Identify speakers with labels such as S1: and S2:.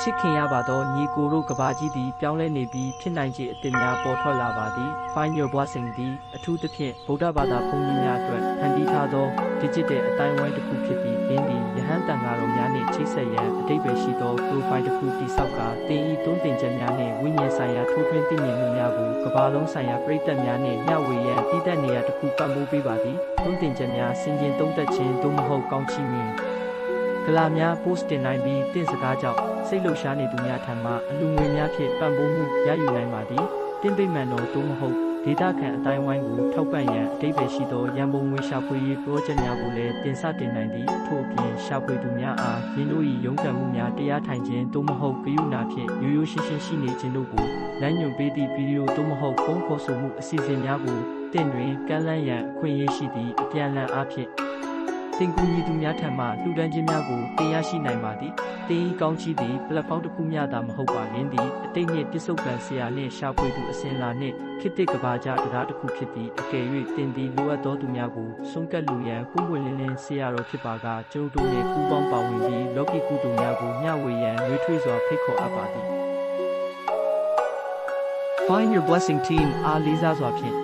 S1: ချစ်ခင်ရပါသောညီကိုတို့ကဘာကြီးသည်ပြောင်းလဲနေပြီးဖြစ်နိုင်ခြေအသစ်များပေါ်ထွက်လာပါသည် Find Your Blessing သည်အထူးသဖြင့်ဗုဒ္ဓဘာသာဘုန်းကြီးများအတွက်ဖန်တီးထားသော digital အတိုင်းဝိုင်းတစ်ခုဖြစ်ပြီးသင်သည်ယဟန်တန်ဃာတော်များနှင့်ချိတ်ဆက်ရန်အတိတ်ပဲရှိသော profile တစ်ခုတည်ဆောက်ကသင်၏တွန်းတင်ချက်များနှင့်ဝိညာဉ်ဆိုင်ရာထိုးထွင်းသိမြင်မှုများကိုကဘာလုံးဆိုင်ရာပရိသတ်များနှင့်မျှဝေရန်တည်တဲ့နေရာတစ်ခုပံ့ပိုးပေးပါသည်တွန်းတင်ချက်များဆင်ခြင်သုံးသက်ခြင်းသို့မဟုတ်ကောင်းချီးမင် ဂလာများ post တင်နိုင်ပြီးတင့်စကားကြောင့်စိတ်လှုပ်ရှားနေသူများထံမှအလူငွေများဖြင့်ပံ့ပိုးမှုရယူနိုင်ပါသည်တင်ပိတ်မှန်တော်သို့မဟုတ်ဒေတာခံအတိုင်းဝိုင်းကိုထောက်ပံ့ရန်အတိတ်ပဲရှိသောရန်ပုံငွေရှာဖွေရေး project များကိုလည်းတင်ဆက်တင်နိုင်သည်ထို့အပြင်ရှာဖွေသူများအားယင်းတို့၏ရုံးကန်မှုများတရားထိုင်ခြင်းသို့မဟုတ်ဂရုဏာဖြင့်ရိုးရိုးရှင်းရှင်းရှိနေခြင်းတို့ကိုလမ်းညွှန်ပေးသည့်ဗီဒီယိုသို့မဟုတ်ဖုန်းခေါ်ဆိုမှုအစီအစဉ်များကိုတင့်တွင်ကမ်းလှမ်းရန်အခွင့်အရေးရှိသည့်အပြန်အလှန်အားဖြင့် တင်ကူညီသူများထံမှလှူဒန်းခြင်းများကိုတင်ရရှိနိုင်ပါသည်။တင်ဤကောင်းချီးသည် platform တစ်ခုမျှသာမဟုတ်ပါယင်းသည်အတိတ်နှင့်ပြစ္ဆုတ်ပံဆရာနှင့်ရှာဖွေသူအစဉ်လာနှင့်ခေတ်သစ်ကဘာကြတရားတစ်ခုဖြစ်သည့်အကယ်၍တင်သည်လိုအပ်သောသူများကိုဆုံးကတ်လူရန်ပုံပွင့်လင်းလင်းဆရာတော်ဖြစ်ပါကကျွန်ုပ်တို့နှင့်ပူးပေါင်းပါဝင်ပြီးလောကီကုသိုလ်များကိုမျှဝေရန်ရွေးထွေးစွာဖိတ်ခေါ်အပ်ပါသည် Find your blessing team အားလေးစားစွာဖြင့်